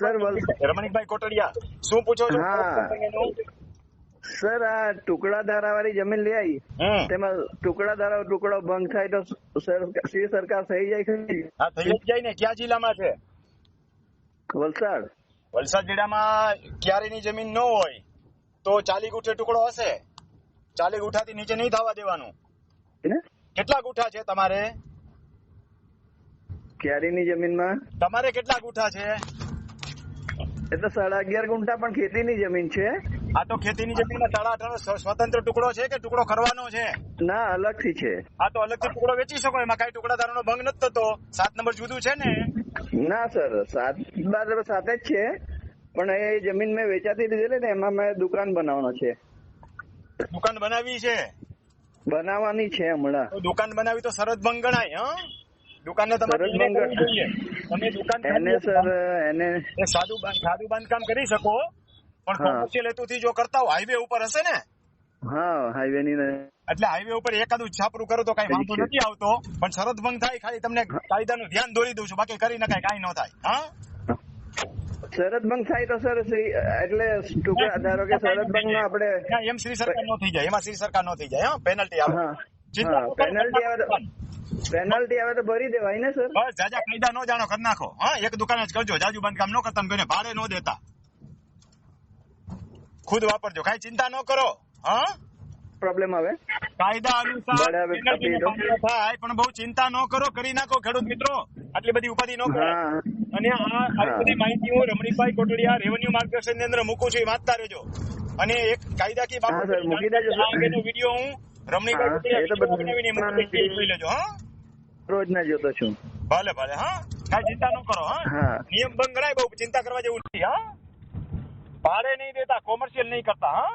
Sir, Ramnikbhai Kotadia શું પૂછો છો? સર આ ટુકડા ધારા વાળી જમીન લઈ આવી તેમાં ટુકડા ધારા ટુકડો ભંગ થાય તો સી સરકાર થઈ જાય હા થઈ જાય ને. ક્યાં જિલ્લામાં છે? વલસાડ. વલસાડ જિલ્લામાં ક્યારેની જમીન ન હોય તો ચાલી ગુઠે ટુકડો હશે. ચાલી ગુઠાથી નીચે નહીં થવા દેવાનું. કેટલા ગુઠા છે તમારે? ક્યારેની જમીનમાં? તમારે કેટલા ગુઠા છે? એ તો સાડા અગિયાર ગુંઠા પણ ખેતીની જમીન છે. આ તો ખેતીની જમીનમાં સાડા અઢાર સ્વતંત્ર ટુકડો છે કે ટુકડો કરવાનો છે? ના અલગથી છે. આ તો અલગથી ટુકડો વેચી શકો એમાં કઈ ટુકડાદારોનો ભંગ નથી થતો. સાત નંબર જુદું છે ને? ના સર સાત બાર સાથે જ છે. પણ એ જમીન મેં વેચાતી લીધેલી ને એમાં મેં દુકાન બનાવવાનો છે. દુકાન બનાવી છે? બનાવવાની છે હમણાં. દુકાન બનાવી તો સરહદ ભંગ ગણાય હા? દુકાનને તમારે તમે દુકાન એને સર એને સાદું સાદું બાંધકામ કરી શકો પણ કોમર્શિયલ હેતુથી જો કરતા હો હાઈવે ઉપર હશે ને? હા હાઈવે ની એટલે હાઈવે ઉપર એકાદું છાપરું કરો તો કઈ વાંધો નથી આવતો પણ શરત ભંગ થાય ખાલી તમને કાયદાનું ધ્યાન દોરી દઉં છું બાકી કરી નખાય કઈ ન થાય. હા? શરત ભંગ થાય તો સર એટલે ટુકડા ધારો કે શરત ભંગમાં આપણે એમ શ્રી સરકાર નો થઈ જાય એમાં શ્રી સરકાર નો થઈ જાય હા પેનલ્ટી આવે. પેનલ્ટી આવે પેનલ્ટી આવે તો ભરી દેવાય ને સર બસ જાજા કાયદા નો જાણો કરી નાખો. હા એક દુકાન જ કરજો. જાજુ બાંધકામ ન કરતા કોઈને ભાડે ન દેતા. ખુદ વાપરજો. કાઈ ચિંતા ન કરો. હા? પ્રોબ્લેમ આવે? કાયદા અનુસાર થાય પણ બહુ ચિંતા ન કરો. કરી નાખો ખેડૂત મિત્રો. આટલી બધી ઉપાધિ ન કરો. અને આ બધી માહિતી હું રમણીકભાઈ કોટડિયા રેવન્યુ માર્ગદર્શનની અંદર મૂકું છું એ વાંચતા રહેજો. અને એક કાયદાકીય બાબત વીડિયો હું હા રોજ ના જોતો છું. ભલે ભલે હા? કઈ ચિંતા ન કરો હા? હા. નિયમ ભંગ ગણાય બહુ ચિંતા કરવા જેવું નથી હા? ભાડે નહીં દેતા કોમર્શિયલ નહીં કરતા હા?